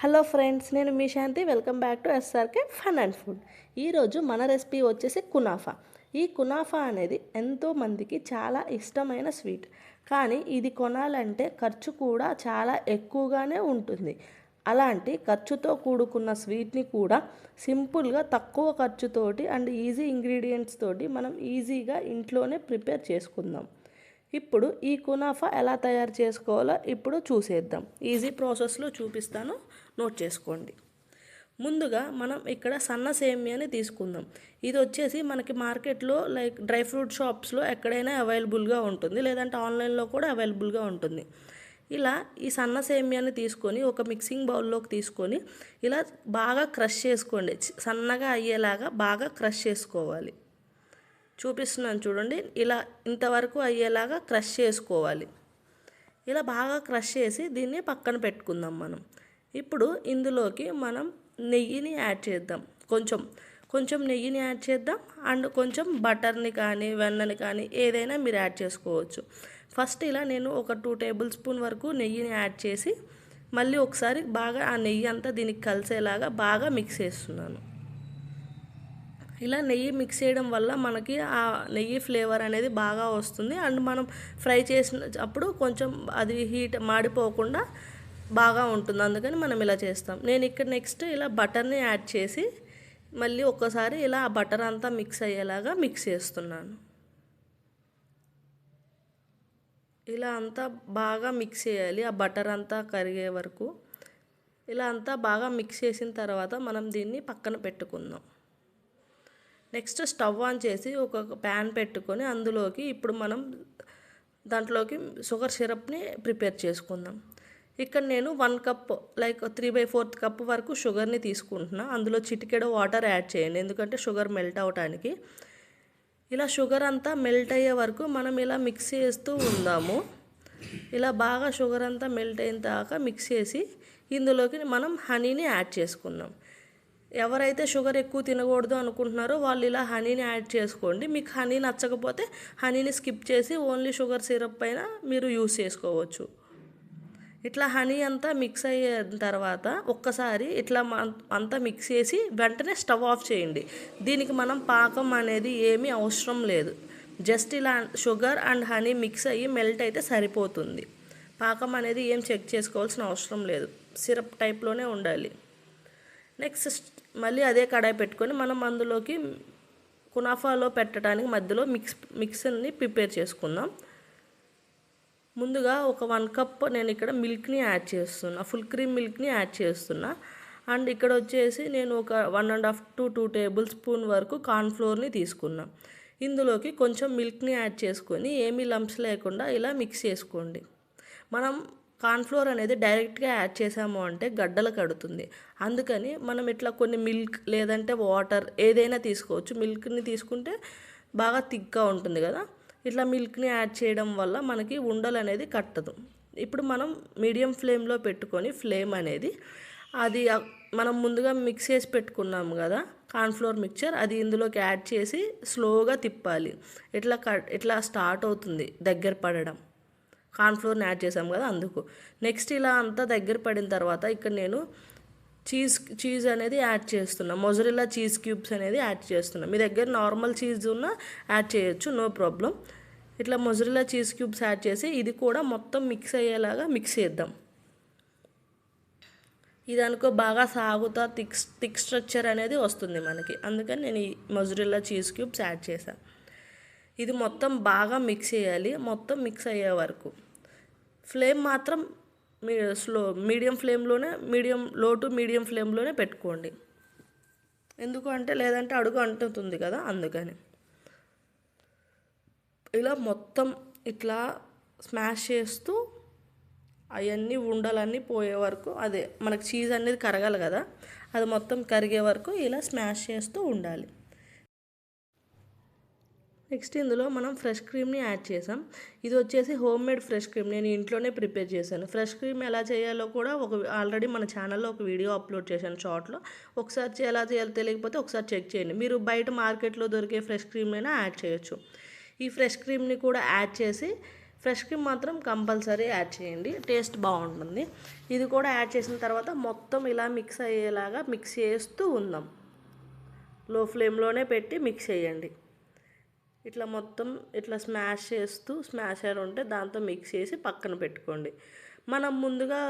Hello friends నేను మీ Shanti. Welcome back to SRK fun and food. ఈరోజు మన recipe వచ్చేసి కునాఫా. ఈ కునాఫా అనేది ఎంతోమందికి చాలా ఇష్టమైన స్వీట్. కానీ ఇది కొనాలంటే ఖర్చు కూడా చాలా ఎక్కువగానే ఉంటుంది. అలాంటి ఖర్చుతో కూడుకున్న స్వీట్ని కూడా సింపుల్గా తక్కువ ఖర్చుతోటి అండ్ ఈజీ ఇంగ్రీడియంట్స్ తోటి మనం ఈజీగా ఇంట్లోనే ప్రిపేర్ చేసుకుందాం. ఇప్పుడు ఈ కునాఫా ఎలా తయారు చేసుకోవాలో ఇప్పుడు చూసేద్దాం. ఈజీ ప్రాసెస్లో చూపిస్తాను. నోట్ చేసుకోండి. ముందుగా మనం ఇక్కడ సన్న సేమియాని తీసుకుందాం. ఇది వచ్చేసి మనకి మార్కెట్లో లైక్ డ్రై ఫ్రూట్ షాప్స్లో ఎక్కడైనా అవైలబుల్గా ఉంటుంది. లేదంటే ఆన్లైన్లో కూడా అవైలబుల్గా ఉంటుంది. ఇలా ఈ సన్న సేమియాని తీసుకొని ఒక మిక్సింగ్ బౌల్లోకి తీసుకొని ఇలా బాగా క్రష్ చేసుకోండి. సన్నగా అయ్యేలాగా బాగా క్రష్ చేసుకోవాలి. చూపిస్తున్నాను చూడండి. ఇలా ఇంతవరకు అయ్యేలాగా క్రష్ చేసుకోవాలి. ఇలా బాగా క్రష్ చేసి దీన్ని పక్కన పెట్టుకుందాం మనం. ఇప్పుడు ఇందులోకి మనం నెయ్యిని యాడ్ చేద్దాం. కొంచెం కొంచెం నెయ్యిని యాడ్ చేద్దాం. అండ్ కొంచెం బటర్ని కానీ వెన్నని కానీ ఏదైనా మీరు యాడ్ చేసుకోవచ్చు. ఫస్ట్ ఇలా నేను ఒక టూ టేబుల్ స్పూన్ వరకు నెయ్యిని యాడ్ చేసి మళ్ళీ ఒకసారి బాగా ఆ నెయ్యి అంతా దీనికి కలిసేలాగా బాగా మిక్స్ చేస్తున్నాను. ఇలా నెయ్యి మిక్స్ చేయడం వల్ల మనకి ఆ నెయ్యి ఫ్లేవర్ అనేది బాగా వస్తుంది. అండ్ మనం ఫ్రై చేసినప్పుడు కొంచెం అది హీట్ మాడిపోకుండా బాగా ఉంటుంది. అందుకని మనం ఇలా చేస్తాం. నేను ఇక్కడ నెక్స్ట్ ఇలా బటర్ని యాడ్ చేసి మళ్ళీ ఒక్కసారి ఇలా ఆ బటర్ అంతా మిక్స్ అయ్యేలాగా మిక్స్ చేస్తున్నాను. ఇలా అంతా బాగా మిక్స్ చేయాలి. ఆ బటర్ అంతా కరిగే వరకు. ఇలా అంతా బాగా మిక్స్ చేసిన తర్వాత మనం దీన్ని పక్కన పెట్టుకుందాం. నెక్స్ట్ స్టవ్ ఆన్ చేసి ఒక ప్యాన్ పెట్టుకొని అందులోకి ఇప్పుడు మనం దాంట్లోకి షుగర్ సిరప్ని ప్రిపేర్ చేసుకుందాం. ఇక్కడ నేను one cup like three by fourth cup వరకు షుగర్ని తీసుకుంటున్నా. అందులో చిటికెడ వాటర్ యాడ్ చేయండి. ఎందుకంటే షుగర్ మెల్ట్ అవడానికి ఇలా షుగర్ అంతా మెల్ట్ అయ్యే వరకు మనం ఇలా మిక్స్ చేస్తూ ఉందాము. ఇలా బాగా షుగర్ అంతా మెల్ట్ అయిన దాకా మిక్స్ చేసి ఇందులోకి మనం హనీని యాడ్ చేసుకుందాం. ఎవరైతే షుగర్ ఎక్కువ తినకూడదు అనుకుంటున్నారో వాళ్ళు ఇలా హనీని యాడ్ చేసుకోండి. మీకు హనీ నచ్చకపోతే హనీని స్కిప్ చేసి ఓన్లీ షుగర్ సిరప్ పైన మీరు యూస్ చేసుకోవచ్చు. ఇట్లా హనీ అంతా మిక్స్ అయిన తర్వాత ఒక్కసారి ఇట్లా అంతా మిక్స్ చేసి వెంటనే స్టవ్ ఆఫ్ చేయండి. దీనికి మనం పాకం అనేది ఏమీ అవసరం లేదు. జస్ట్ ఇలా షుగర్ అండ్ హనీ మిక్స్ అయ్యి మెల్ట్ అయితే సరిపోతుంది. పాకం అనేది ఏం చెక్ చేసుకోవాల్సిన అవసరం లేదు. సిరప్ టైప్లోనే ఉండాలి. నెక్స్ట్ మళ్ళీ అదే కడాయి పెట్టుకొని మనం అందులోకి కునాఫాలో పెట్టడానికి మధ్యలో మిక్స్ మిక్సర్ని ప్రిపేర్ చేసుకుందాం. ముందుగా ఒక వన్ కప్ నేను ఇక్కడ మిల్క్ని యాడ్ చేస్తున్నా ఫుల్ క్రీమ్ మిల్క్ని యాడ్ చేస్తున్నా. అండ్ ఇక్కడ వచ్చేసి నేను ఒక one and half to two tablespoon వరకు కార్న్ఫ్లోర్ని తీసుకున్నా. ఇందులోకి కొంచెం మిల్క్ని యాడ్ చేసుకొని ఏమీ లంప్స్ లేకుండా ఇలా మిక్స్ చేసుకోండి. మనం కార్న్ఫ్లోర్ అనేది డైరెక్ట్గా యాడ్ చేసాము అంటే గడ్డలు కడుతుంది. అందుకని మనం ఇట్లా కొన్ని మిల్క్ లేదంటే వాటర్ ఏదైనా తీసుకోవచ్చు. మిల్క్ని తీసుకుంటే బాగా థిక్గా ఉంటుంది కదా. ఇట్లా మిల్క్ని యాడ్ చేయడం వల్ల మనకి ఉండలు అనేది కట్టదు. ఇప్పుడు మనం మీడియం ఫ్లేమ్లో పెట్టుకొని ఫ్లేమ్ అనేది అది మనం ముందుగా మిక్స్ చేసి పెట్టుకున్నాము కదా కార్న్ఫ్లోర్ మిక్చర్ అది ఇందులోకి యాడ్ చేసి స్లోగా తిప్పాలి. ఇట్లా కట్ ఇట్లా స్టార్ట్ అవుతుంది దగ్గర పడడం? కార్న్ఫ్లోర్ని యాడ్ చేసాం కదా అందుకు. నెక్స్ట్ ఇలా అంతా దగ్గర పడిన తర్వాత ఇక్కడ నేను చీజ్ చీజ్ అనేది యాడ్ చేస్తున్నా. మొజరిల్లా చీజ్ క్యూబ్స్ అనేది యాడ్ చేస్తున్నా. మీ దగ్గర నార్మల్ చీజ్ ఉన్న యాడ్ చేయొచ్చు నో ప్రాబ్లం. ఇట్లా మొజరిల్లా చీజ్ క్యూబ్స్ యాడ్ చేసి ఇది కూడా మొత్తం మిక్స్ అయ్యేలాగా మిక్స్ చేద్దాం. ఇది అనుకో బాగా సాగుతా థిక్ థిక్ స్ట్రక్చర్ అనేది వస్తుంది మనకి. అందుకని నేను ఈ మొజరిల్లా చీజ్ క్యూబ్స్ యాడ్ చేశాను ఇది మొత్తం బాగా మిక్స్ చేయాలి మొత్తం మిక్స్ అయ్యే వరకు. ఫ్లేమ్ మాత్రం మీ స్లో మీడియం ఫ్లేమ్లోనే మీడియం లో టు మీడియం ఫ్లేమ్లోనే పెట్టుకోండి. ఎందుకు అంటే లేదంటే అడుగు అంటుతుంది కదా అందుకని. ఇలా మొత్తం ఇట్లా స్మాష్ చేస్తూ అవన్నీ ఉండలన్నీ పోయే వరకు అదే మనకు చీజ్ అనేది కరగాలి కదా అది మొత్తం కరిగే వరకు ఇలా స్మాష్ చేస్తూ ఉండాలి. నెక్స్ట్ ఇందులో మనం ఫ్రెష్ క్రీమ్ని యాడ్ చేసాం. ఇది వచ్చేసి హోమ్ మేడ్ ఫ్రెష్ క్రీమ్. నేను ఇంట్లోనే ప్రిపేర్ చేశాను. ఫ్రెష్ క్రీమ్ ఎలా చేయాలో కూడా ఒక ఆల్రెడీ మన ఛానల్లో ఒక వీడియో అప్లోడ్ చేశాను షార్ట్లో. ఒకసారి ఎలా చేయాలో తెలియకపోతే ఒకసారి చెక్ చేయండి. మీరు బయట మార్కెట్లో దొరికే ఫ్రెష్ క్రీమ్ అయినా యాడ్ చేయొచ్చు. ఈ ఫ్రెష్ క్రీమ్ని కూడా యాడ్ చేసి ఫ్రెష్ క్రీమ్ మాత్రం కంపల్సరీ యాడ్ చేయండి. టేస్ట్ బాగుంటుంది. ఇది కూడా యాడ్ చేసిన తర్వాత మొత్తం ఇలా మిక్స్ అయ్యేలాగా మిక్స్ చేస్తూ ఉందాం. లో ఫ్లేమ్లోనే పెట్టి మిక్స్ చేయండి. ఇట్లా మొత్తం ఇట్లా స్మాష్ చేస్తూ స్మాషర్ ఉంటే దాంతో మిక్స్ చేసి పక్కన పెట్టుకోండి. మనం ముందుగా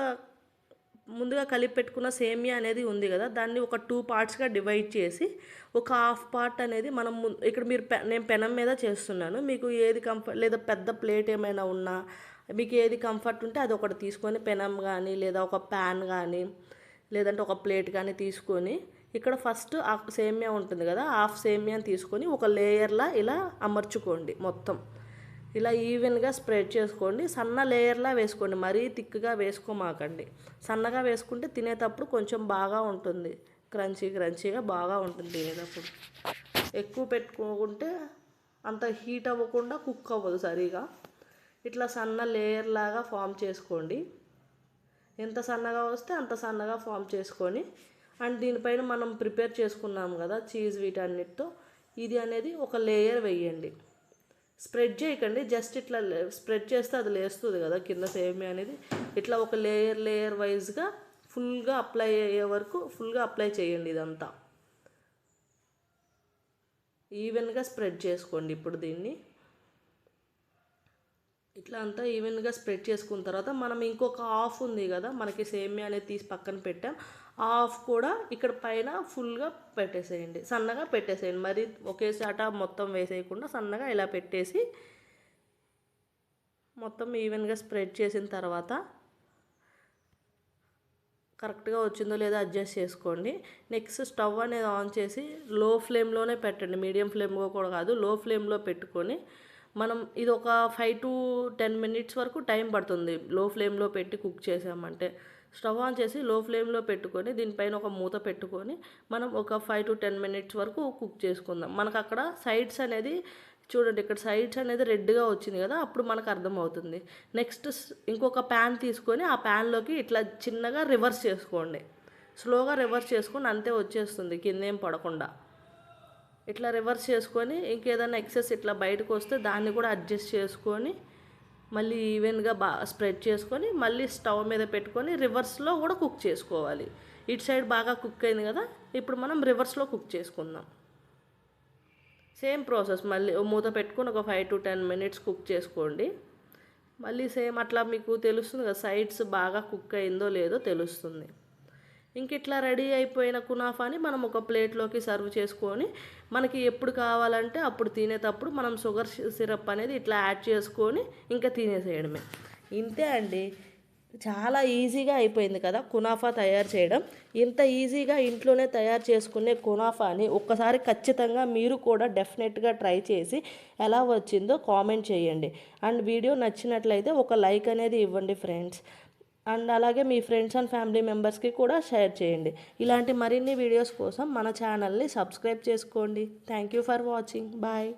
ముందుగా కలిపి పెట్టుకున్న సేమియా అనేది ఉంది కదా దాన్ని ఒక టూ పార్ట్స్గా డివైడ్ చేసి ఒక హాఫ్ పార్ట్ అనేది మనం ఇక్కడ మీరు పె- నేను పెనం మీద చేస్తున్నాను. మీకు ఏది కంఫర్ట్ లేదా పెద్ద ప్లేట్ ఏమైనా ఉన్నా మీకు ఏది కంఫర్ట్ ఉంటే అది ఒకటి తీసుకొని పెనం కానీ లేదా ఒక ప్యాన్ కానీ లేదంటే ఒక ప్లేట్ కానీ తీసుకొని ఇక్కడ ఫస్ట్ ఆ సేమియా ఉంటుంది కదా హాఫ్ సేమియాని తీసుకొని ఒక లేయర్లా ఇలా అమర్చుకోండి మొత్తం. ఇలా ఈవెన్గా స్ప్రెడ్ చేసుకోండి. సన్న లేయర్లా వేసుకోండి. మరీ థిక్గా వేసుకోమాకండి. సన్నగా వేసుకుంటే తినేటప్పుడు కొంచెం బాగా ఉంటుంది. క్రంచీ క్రంచీగా బాగా ఉంటుంది తినేటప్పుడు. ఎక్కువ పెట్టుకుంటే అంత హీట్ అవ్వకుండా కుక్ అవ్వదు సరిగా. ఇట్లా సన్న లేయర్ లాగా ఫామ్ చేసుకోండి. ఎంత సన్నగా వస్తే అంత సన్నగా ఫామ్ చేసుకొని అండ్ దీనిపైన మనం ప్రిపేర్ చేసుకున్నాం కదా చీజ్ వీటన్నిటితో. ఇది అనేది ఒక లేయర్ వేయండి. స్ప్రెడ్ చేయకండి. జస్ట్ ఇట్లా స్ప్రెడ్ చేస్తే అది లేస్తుంది కదా కింద సేమియా అనేది. ఇట్లా ఒక లేయర్ లేయర్ వైజ్గా ఫుల్గా అప్లై అయ్యే వరకు ఫుల్గా అప్లై చేయండి ఇదంతా. ఈవెన్గా స్ప్రెడ్ చేసుకోండి ఇప్పుడు దీన్ని. ఇట్లా అంతా ఈవెన్గా స్ప్రెడ్ చేసుకున్న తర్వాత మనం ఇంకొక హాఫ్ ఉంది కదా మనకి సేమియా అనేది తీసి పక్కన పెట్టాం. ఆ హాఫ్ కూడా ఇక్కడ పైన ఫుల్గా పెట్టేసేయండి. సన్నగా పెట్టేసేయండి. మరి ఒకేసాట మొత్తం వేసేయకుండా సన్నగా ఇలా పెట్టేసి మొత్తం ఈవెన్గా స్ప్రెడ్ చేసిన తర్వాత కరెక్ట్గా వచ్చిందో లేదో అడ్జస్ట్ చేసుకోండి. నెక్స్ట్ స్టవ్ అనేది ఆన్ చేసి లో ఫ్లేమ్లోనే పెట్టండి. మీడియం ఫ్లేమ్లో కూడా కాదు లో ఫ్లేమ్లో పెట్టుకొని మనం ఇది ఒక ఫైవ్ టు టెన్ మినిట్స్ వరకు టైం పడుతుంది. లో ఫ్లేమ్లో పెట్టి కుక్ చేసామంటే. స్టవ్ ఆన్ చేసి లో ఫ్లేమ్లో పెట్టుకొని దీనిపైన ఒక మూత పెట్టుకొని మనం ఒక ఫైవ్ టు టెన్ మినిట్స్ వరకు కుక్ చేసుకుందాం. మనకు అక్కడ సైడ్స్ అనేది చూడండి ఇక్కడ సైడ్స్ అనేది రెడ్గా వచ్చింది కదా అప్పుడు మనకు అర్థమవుతుంది. నెక్స్ట్ ఇంకొక ప్యాన్ తీసుకొని ఆ ప్యాన్లోకి ఇట్లా చిన్నగా రివర్స్ చేసుకోండి. స్లోగా రివర్స్ చేసుకొని అంతే వచ్చేస్తుంది కిందేం పడకుండా. ఇట్లా రివర్స్ చేసుకొని ఇంకేదైనా ఎక్సెస్ ఇట్లా బయటకు వస్తే దాన్ని కూడా అడ్జస్ట్ చేసుకొని మళ్ళీ ఈవెన్గా బాగా స్ప్రెడ్ చేసుకొని మళ్ళీ స్టవ్ మీద పెట్టుకొని రివర్స్లో కూడా కుక్ చేసుకోవాలి. ఇటు సైడ్ బాగా కుక్ అయింది కదా ఇప్పుడు మనం రివర్స్లో కుక్ చేసుకుందాం. సేమ్ ప్రాసెస్ మళ్ళీ మూత పెట్టుకొని ఒక five to ten minutes cook చేసుకోండి. మళ్ళీ సేమ్ అట్లా మీకు తెలుస్తుంది కదా సైడ్స్ బాగా కుక్ అయిందో లేదో తెలుస్తుంది. ఇంక ఇట్లా రెడీ అయిపోయిన కునాఫాని మనం ఒక ప్లేట్లోకి సర్వ్ చేసుకొని మనకి ఎప్పుడు కావాలంటే అప్పుడు తినేటప్పుడు మనం షుగర్ సిరప్ అనేది ఇట్లా యాడ్ చేసుకొని ఇంకా తినేసేయడమే. ఇంతే అండి. చాలా ఈజీగా అయిపోయింది కదా కునాఫా తయారు చేయడం. ఇంత ఈజీగా ఇంట్లోనే తయారు చేసుకునే కునాఫాని ఒక్కసారి ఖచ్చితంగా మీరు కూడా డెఫినెట్గా ట్రై చేసి ఎలా వచ్చిందో కామెంట్ చేయండి. అండ్ వీడియో నచ్చినట్లయితే ఒక లైక్ అనేది ఇవ్వండి ఫ్రెండ్స్. అండ్ అలాగే మీ ఫ్రెండ్స్ అండ్ ఫ్యామిలీ మెంబర్స్కి కూడా షేర్ చేయండి. ఇలాంటి మరిన్ని వీడియోస్ కోసం మన ఛానల్ని సబ్స్క్రైబ్ చేసుకోండి. Thank you for watching. Bye.